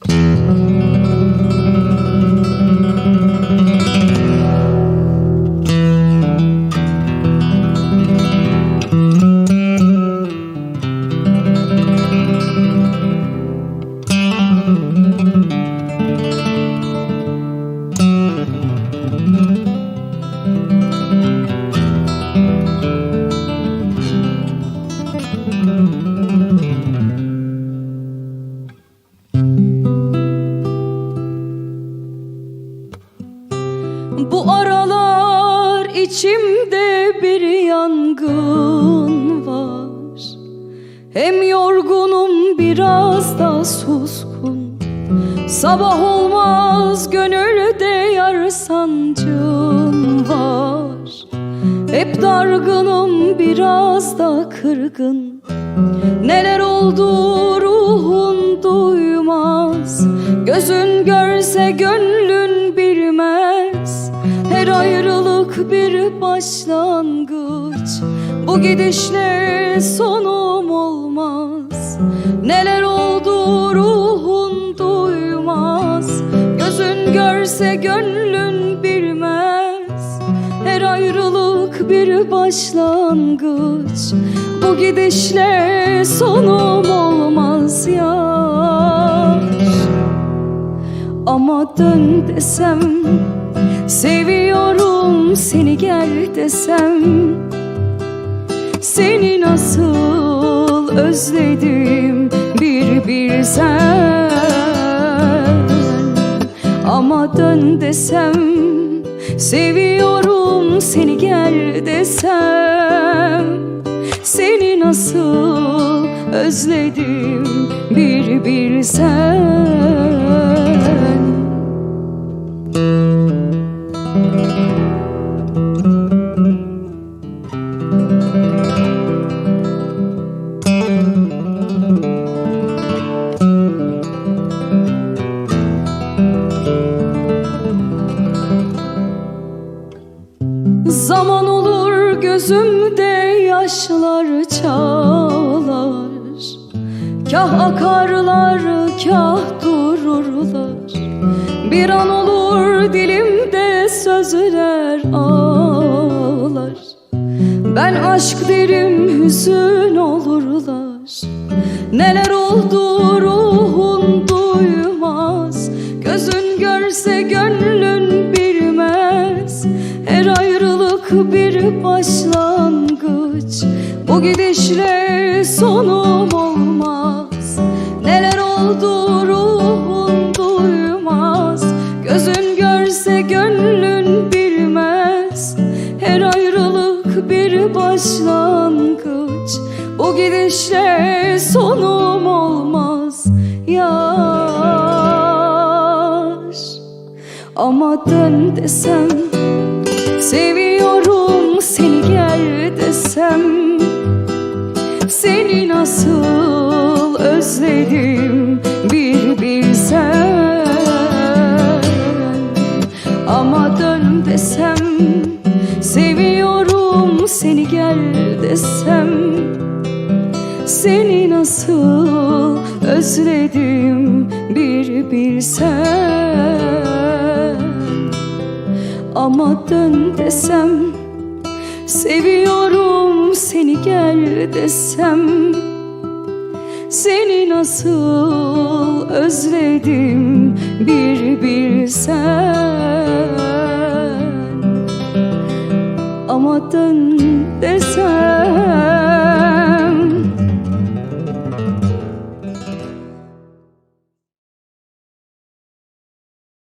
Música Bu aralar içimde bir yangın var. Hem yorgunum biraz da suskun. Sabah olmaz gönülde yar sancım var. Hep dargınım biraz da kırgın. Neler oldu ruhun duymaz. Gözün görse gönlün ayrılık bir başlangıç. Bu gidişle sonum olmaz. Neler oldu ruhun duymaz. Gözün görse gönlün bilmez. Her ayrılık bir başlangıç. Bu gidişle sonum olmaz yar Ama dön desem Seviyorum seni gel desem Seni nasıl özledim bir bilsen. Ama dön desem Seviyorum seni gel desem Seni nasıl özledim bir Zaman gözümde yaşlar çağlar. Kah akarlar kah dururlar Bir an olur dilimde sözler ağlar. Ben aşk derim hüzün olurlar. Neler oldu ayrılık bir başlangıç. Bu gidişle sonum olmaz. Neler oldu ruhun duymaz. Gözün görse gönlün bilmez. Her ayrılık bir başlangıç. Bu gidişle sonum olmaz. Yar. Ama dön desem Seviyorum seni gel desem Seni nasıl özledim bir bilsen Ama dön desem Seviyorum seni gel desem Seni nasıl özledim bir